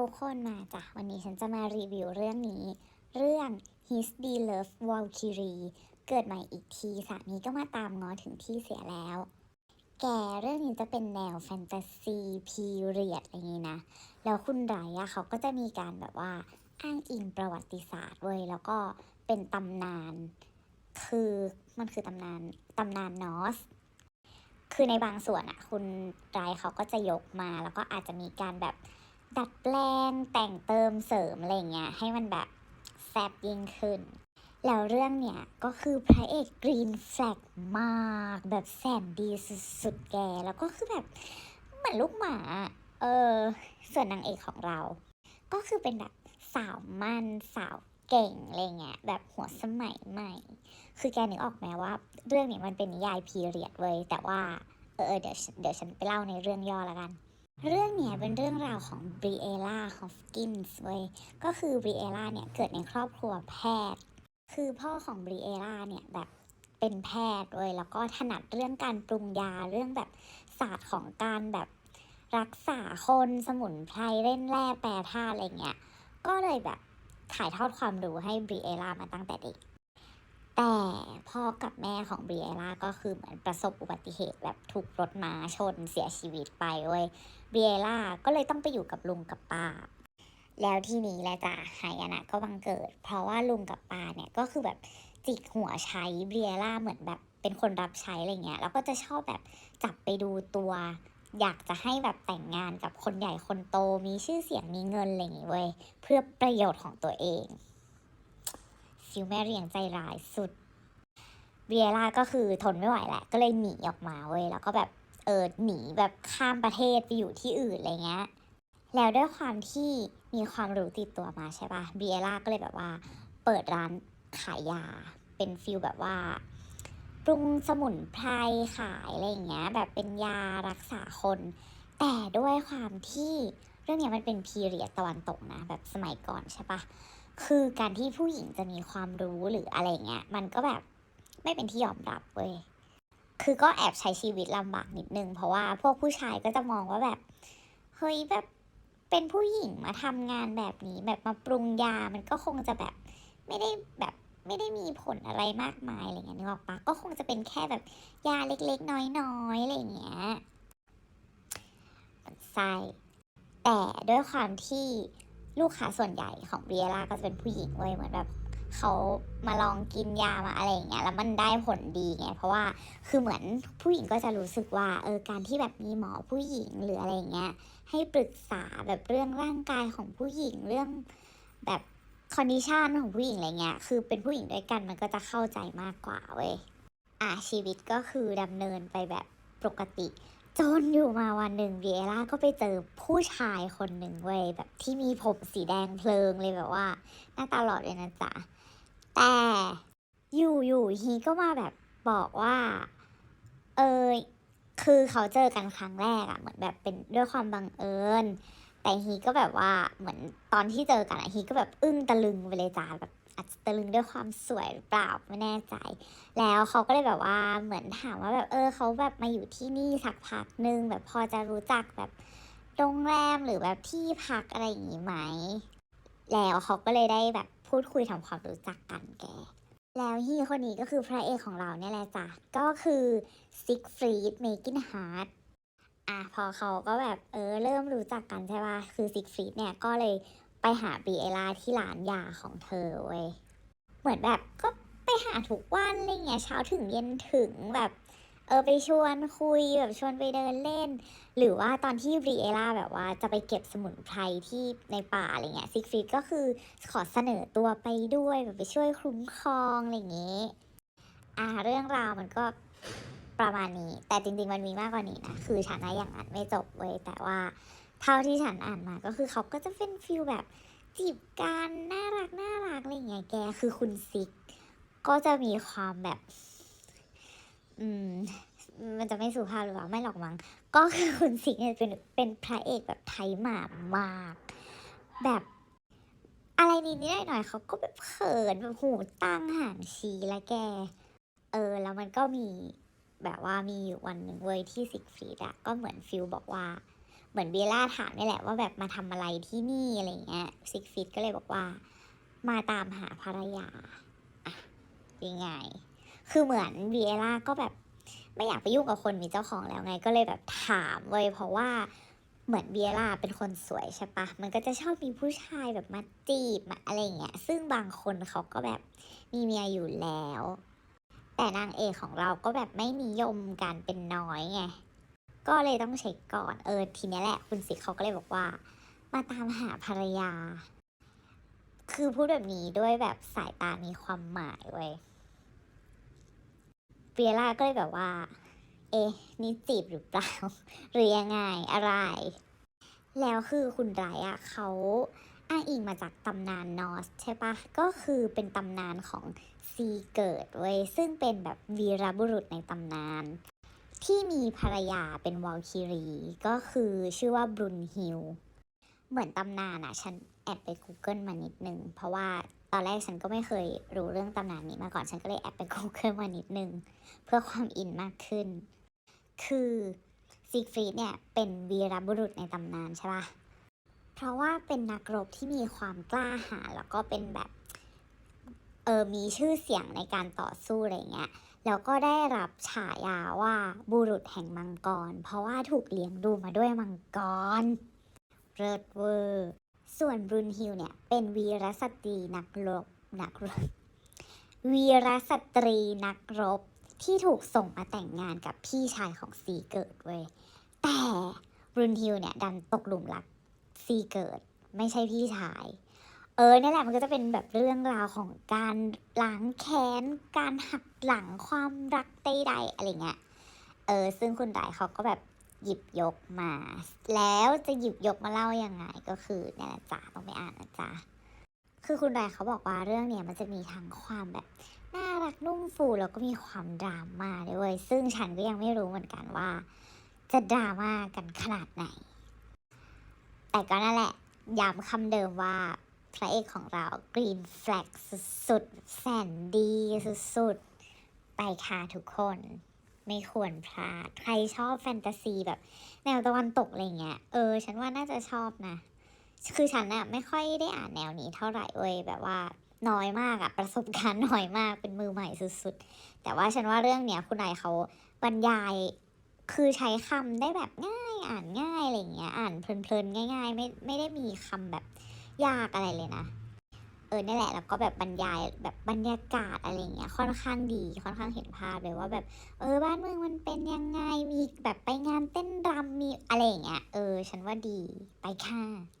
ทุกคนมาจ้ะวันนี้ฉันจะมารีวิวเรื่องนี้ เรื่อง His d Love Valkyrie เกิดใหม่อีกทีสามีก็มาตามง้อถึงที่เสียแล้ว แกเรื่องนี้จะเป็นแนวแฟนตาซีพีเรียดอะไรอย่างนี้นะ แล้วคุณไรอะเขาก็จะมีการแบบว่าอ้างอิงประวัติศาสตร์เว้ยแล้วก็เป็นตำนาน คือมันคือตำนานตำนานนอสคือในบางส่วนอะคุณไรเขาก็จะยกมาแล้วก็อาจจะมีการแบบ ดัดแปลงแต่งเติมเสริมอะไรเงี้ยให้มันแบบแซบยิ่งขึ้น แล้วเรื่องเนี้ยก็คือพระเอกกรีนแฟลกมากแบบแสนดีสุดๆแก แล้วก็คือแบบเหมือนลูกหมาเออส่วนนางเอกของเรา ก็คือเป็นแบบสาวมันสาวเก่งอะไรเงี้ยแบบหัวสมัยใหม่ คือแกนึกออกไหมว่า เรื่องนี้มันเป็นนิยายพีเรียดเว้ยแต่ว่าเออเดี๋ยวเดี๋ยวฉันไปเล่าในเรื่องย่อแล้วกัน เรื่องเนี้ยเป็นเรื่องราวของบรีเอล่าฮอฟกินส์เว้ย ก็คือบรีเอล่าเนี่ยเกิดในครอบครัวแพทย์ คือพ่อของบรีเอล่าเนี่ยแบบเป็นแพทย์เว้ย แล้วก็ถนัดเรื่องการปรุงยา เรื่องแบบศาสตร์ของการแบบรักษาคนสมุนไพรเล่นแร่แปรธาตุอะไรเงี้ย ก็เลยแบบถ่ายทอดความรู้ให้บรีเอล่ามาตั้งแต่เด็ก แต่พ่อกับแม่ของบรีเอล่าก็คือเหมือนประสบอุบัติเหตุแบบถูกรถม้าชนเสียชีวิตไปเว้ย เบียล่าก็เลยต้องไปอยู่กับลุงกับป้า แล้วที่นี้แหละจ้ะหายนะก็บังเกิด เพราะว่าลุงกับป้าเนี่ยก็คือแบบจิกหัวใช้เบียล่าเหมือนแบบเป็นคนรับใช้อะไรเงี้ย แล้วก็จะชอบแบบจับไปดูตัว อยากจะให้แบบแต่งงานกับคนใหญ่คนโตมีชื่อเสียงมีเงินอะไรอย่างงี้เว้ยเพื่อประโยชน์ของตัวเองฟิวแม่เรียงใจร้ายสุดเบียล่าก็คือทนไม่ไหวแหละ ก็เลยหนีออกมาเว้ย แล้วก็แบบ ออหนีแบบข้ามประเทศไปอยู่ที่อื่นอะไรเงี้ยแล้วด้วยความที่มีความรู้ติดตัวมาใช่ปะเบียร่าก็เลยแบบว่า เปิดร้านขายยา เป็นฟิลแบบว่าปรุงสมุนไพรขายอะไรเงี้ย แบบเป็นยารักษาคน แต่ด้วยความที่เรื่องเนี้ยมันเป็นพีเรียดตะวันตกนะ แบบสมัยก่อนใช่ปะคือการที่ผู้หญิงจะมีความรู้หรืออะไรเงี้ย มันก็แบบไม่เป็นที่ยอมรับเว้ย คือก็แอบใช้ชีวิตลำบากนิดนึง เพราะว่าพวกผู้ชายก็จะมองว่าแบบ เฮ้ยแบบเป็นผู้หญิงมาทำงานแบบนี้ แบบมาปรุงยามันก็คงจะแบบไม่ได้แบบไม่ได้มีผลอะไรมากมายอะไรเงี้ยนึกออกปะก็คงจะเป็นแค่แบบยาเล็กๆ น้อยๆอะไรเงี้ยมันไส้แต่ด้วยความที่ลูกค้าส่วนใหญ่ของเบียร่าก็จะเป็นผู้หญิงเว้ยเหมือนแบบ เขามาลองกินยามาอะไรอย่างเงี้ยแล้วมันได้ผลดีไงเพราะว่าคือเหมือนผู้หญิงก็จะรู้สึกว่าเออการที่แบบมีหมอผู้หญิงหรืออะไรอย่างเงี้ยให้ปรึกษาแบบเรื่องร่างกายของผู้หญิงเรื่องแบบคอนดิชันของผู้หญิงอะไรเงี้ยคือเป็นผู้หญิงด้วยกันมันก็จะเข้าใจมากกว่าเว้ยอะชีวิตก็คือดำเนินไปแบบปกติจนอยู่มาวันหนึ่งเวียร่าก็ไปเจอผู้ชายคนหนึ่งเว้ยแบบที่มีผมสีแดงเพลิงเลยแบบว่า หน้าตาหล่อเลยนะจ๊ะ แต่อยู่อยู่ฮีก็มาแบบบอกว่า เออคือเขาเจอกันครั้งแรกอะเหมือนแบบเป็นด้วยความบังเอิญ แต่ฮีก็แบบว่าเหมือนตอนที่เจอกันอะฮีก็แบบอึ้งตะลึงไปเลยจ้าแบบอาจจะตะลึงด้วยความสวยหรือเปล่าไม่แน่ใจ แล้วเขาก็เลยแบบว่าเหมือนถามว่าแบบเออเขาแบบมาอยู่ที่นี่สักพักนึงแบบพอจะรู้จักแบบโรงแรมหรือแบบที่พักอะไรอย่างงี้ไหม แล้วเขาก็เลยได้แบบ พูดคุยทำความรู้จักกันแก แล้วฮียคนนี้ก็คือพระเอกของเราเนี่ยแหละจ้ะ ก็คือซิกฟรีดเมกินฮาร์ดอะพอเขาก็แบบเออเริ่มรู้จักกันใช่ป่ะ คือซิกฟรีดเนี่ยก็เลยไปหาบีเอล่าที่ร้านยาของเธอเว้ย เหมือนแบบก็ไปหาทุกวันอะไรเงี้ยเช้าถึงเย็นถึงแบบ เออไปชวนคุยแบบชวนไปเดินเล่น หรือว่าตอนที่บรีเอล่าแบบว่าจะไปเก็บสมุนไพรที่ในป่าอะไรเงี้ยซิกฟรีดก็คือขอเสนอตัวไปด้วยแบบไปช่วยคุ้มครองอะไรอย่างงี้อ่าเรื่องราวมันก็ประมาณนี้ แต่จริงๆมันมีมากกว่านี้นะ คือฉันนะยังอ่านไม่จบเว้ยแต่ว่าเท่าที่ฉันอ่านมาก็คือเขาก็จะเป็นฟิลแบบจีบกันน่ารักน่ารักอะไรเงี้ยแกคือคุณซิก ก็จะมีความแบบ อืม มันจะไม่สุภาพหรือเปล่าไม่หรอกมั้งก็คือคุณสิงห์เนี่ยเป็นเป็นพระเอกแบบไทยหมามาก แบบอะไรนิดนิดหน่อยเขาก็แบบเขินแบบหูตั้งห่างชีและแก เออ แล้วมันก็มีแบบว่ามีอยู่วันหนึ่งเว้ยที่ซิกฟรีดอะก็เหมือนฟิลบอกว่า เหมือนเบลล่าถามนี่แหละว่าแบบมาทำอะไรที่นี่อะไรเงี้ยซิกฟิตก็เลยบอกว่า มาตามหาภรรยาอะยังไง คือเหมือนเบลล่าก็แบบ ไม่อยากไปยุ่งกับคนมีเจ้าของแล้วไง ก็เลยแบบถามเว้ยเพราะว่าเหมือนเบียร่าเป็นคนสวยใช่ปะมันก็จะชอบมีผู้ชายแบบมาจีบมาอะไรเงี้ย ซึ่งบางคนเขาก็แบบมีเมียอยู่แล้ว แต่นางเอกของเราก็แบบไม่นิยมการเป็นน้อยไง ก็เลยต้องเช็คก่อน เออทีนี้แหละคุณสิเขาก็เลยบอกว่า มาตามหาภรรยา คือพูดแบบนี้ด้วยแบบสายตามีความหมายเว้ย เบียร่าก็เลยแบบว่า เอ๊ะนี่จีบหรือเปล่า หรือยังไงอะไร แล้วคือคุณไรอะเขาอ้างอิงมาจากตำนานนอร์สใช่ปะก็คือเป็นตำนานของซีเกิดเว้ยซึ่งเป็นแบบวีรบุรุษในตำนาน ที่มีภรรยาเป็นวอลคิรี ก็คือชื่อว่าบรุนฮิลเหมือนตำนานอะฉันแอบไป Google มานิดนึง เพราะว่า ตอนแรกฉันก็ไม่เคยรู้เรื่องตำนานนี้มาก่อนฉันก็เลยแอบไป Google มานิดนึง เพื่อความอินมากขึ้น คือซิกฟรีดเนี่ยเป็นวีรบุรุษในตำนานใช่ปะเพราะว่าเป็นนักรบที่มีความกล้าหาญแล้วก็เป็นแบบเออมีชื่อเสียงในการต่อสู้อะไรเงี้ยแล้วก็ได้รับฉายาว่าบุรุษแห่งมังกร เพราะว่าถูกเลี้ยงดูมาด้วยมังกรเริดเวอร์ ส่วนบรุนฮิลเนี่ยเป็นวีรสตรีนักรบนักรบวีรสตรีนักรบที่ถูกส่งมาแต่งงานกับพี่ชายของซีเกิดเว้ยแต่บรุนฮิลเนี่ยดันตกหลุมรักซีเกิดไม่ใช่พี่ชาย เออเนี่ยแหละมันก็จะเป็นแบบเรื่องราวของการล้างแค้น การหักหลังความรักใดๆอะไรเงี้ย เออซึ่งคุณไดเขาก็แบบ หยิบยกมา แล้วจะหยิบยกมาเล่ายังไงก็คือเนี่ยแหละจ้าต้องไปอ่านนะจ๊ะคือคุณไดเขาบอกว่าเรื่องเนี่ยมันจะมีทั้งความแบบน่ารักนุ่มฟูแล้วก็มีความดราม่าด้วยเวยซึ่งฉันก็ยังไม่รู้เหมือนกันว่า จะดราม่ากันขนาดไหน แต่ก็นั่นแหละย้ำคำเดิมว่าพระเอกของเรากรีนแฟลกสุดๆแสนดีสุดๆ ไปค่ะทุกคน ไม่ควรพลาด ใครชอบแฟนตาซีแบบ แนวตะวันตกอะไรเงี้ย เออ ฉันว่าน่าจะชอบนะ คือฉันอะไม่ค่อยได้อ่านแนวนี้เท่าไหร่เว้ย แบบว่าน้อยมากอะประสบการณ์น้อยมากเป็นมือใหม่สุดๆ แต่ว่าฉันว่าเรื่องเนี้ยคุณนายเขาบรรยายคือใช้คำได้แบบง่ายอ่านง่ายอะไรเงี้ย อ่านเพลินๆง่าย ๆ ไม่ไม่ได้มีคำแบบยากอะไรเลยนะ เออนี่แหละแล้วก็แบบบรรยายแบบบรรยากาศอะไรเงี้ยค่อนข้างดีค่อนข้างเห็นภาพเลยว่าแบบ เออบ้านเมืองมันเป็นยังไงมีแบบไปงานเต้นรำมีอะไรเงี้ยเออ ฉันว่าดีไปค่ะ